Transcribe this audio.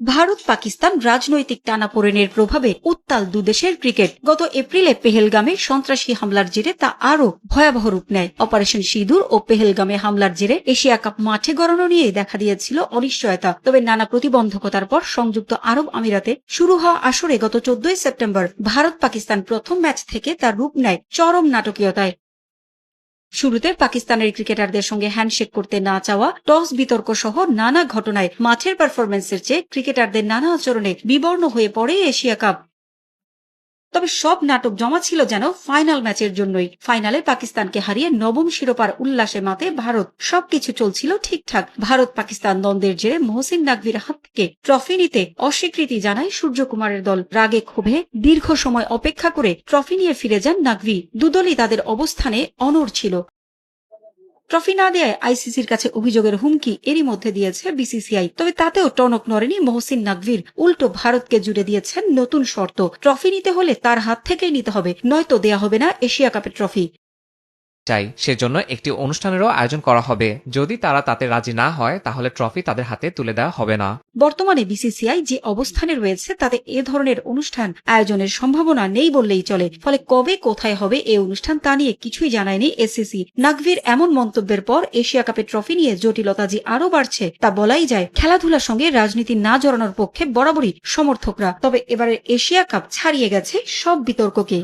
ভারত পাকিস্তান রাজনৈতিক টানাপোড়েনের প্রভাবে উত্তাল দুদেশের ক্রিকেট। গত এপ্রিলে পেহেলগামে সন্ত্রাসী হামলার জেরে তা আরও ভয়াবহ রূপ নেয়। অপারেশন সিঁদুর ও পেহেলগামে হামলার জেরে এশিয়া কাপ মাঠে গড়ানো নিয়ে দেখা দিয়েছিল অনিশ্চয়তা। তবে নানা প্রতিবন্ধকতার পর সংযুক্ত আরব আমিরাতে শুরু হওয়া আসরে গত চোদ্দই সেপ্টেম্বর ভারত পাকিস্তান প্রথম ম্যাচ থেকে তার রূপ নেয় চরম নাটকীয়তায়। শুরুতে পাকিস্তানের ক্রিকেটারদের সঙ্গে হ্যান্ডশেক করতে না চাওয়া, টস বিতর্ক সহ নানা ঘটনায় মাঠের পারফরমেন্সের চেয়ে ক্রিকেটারদের নানা আচরণে বিবর্ণ হয়ে পড়ে এশিয়া কাপ। তবে সব নাটক জমা ছিল যেন ফাইনাল ম্যাচের জন্যই। ফাইনালে পাকিস্তানকে হারিয়ে নবম শিরোপার উল্লাসে মাতে ভারত। সবকিছু চলছিল ঠিকঠাক। ভারত পাকিস্তান দ্বন্দ্বের জেরে মহসিন নাকভির হাত থেকে ট্রফি নিতে অস্বীকৃতি জানায় সূর্যকুমারের দল। রাগে ক্ষোভে দীর্ঘ সময় অপেক্ষা করে ট্রফি নিয়ে ফিরে যান নাকভি। দুদলই তাদের অবস্থানে অনড় ছিল। ট্রফি না দেয় আইসিসির কাছে অভিযোগের হুমকি এরই মধ্যে দিয়েছে বিসিসিআই। তবে তাতেও টনক নড়েনি মহসিন নাকভির। উল্টো ভারতকে জুড়ে দিয়েছেন নতুন শর্ত। ট্রফি নিতে হলে তার হাত থেকেই নিতে হবে, নয়তো দেয়া হবে না এশিয়া কাপের ট্রফি। চাই, সেজন্য একটি অনুষ্ঠানেরও আয়োজন করা হবে। যদি তারা তাতে রাজি না হয়, তাহলে ট্রফি তাদের হাতে তুলে দেওয়া হবে না। বর্তমানে বিসিসিআই যে অবস্থানে রয়েছে, তাতে এ ধরনের অনুষ্ঠান আয়োজনের সম্ভাবনা নেই বললেই চলে। ফলে কবে কোথায় হবে এই অনুষ্ঠান তা নিয়ে কিছুই জানায়নি এসিসি। নাকভির এমন মন্তব্যের পর এশিয়া কাপের ট্রফি নিয়ে জটিলতা যে আরও বাড়ছে, তা বলাই যায় খেলাধুলার সঙ্গে রাজনীতি না জড়ানোর পক্ষে বরাবরই সমর্থকরা। তবে এবারের এশিয়া কাপ ছাড়িয়ে গেছে সব বিতর্ককে।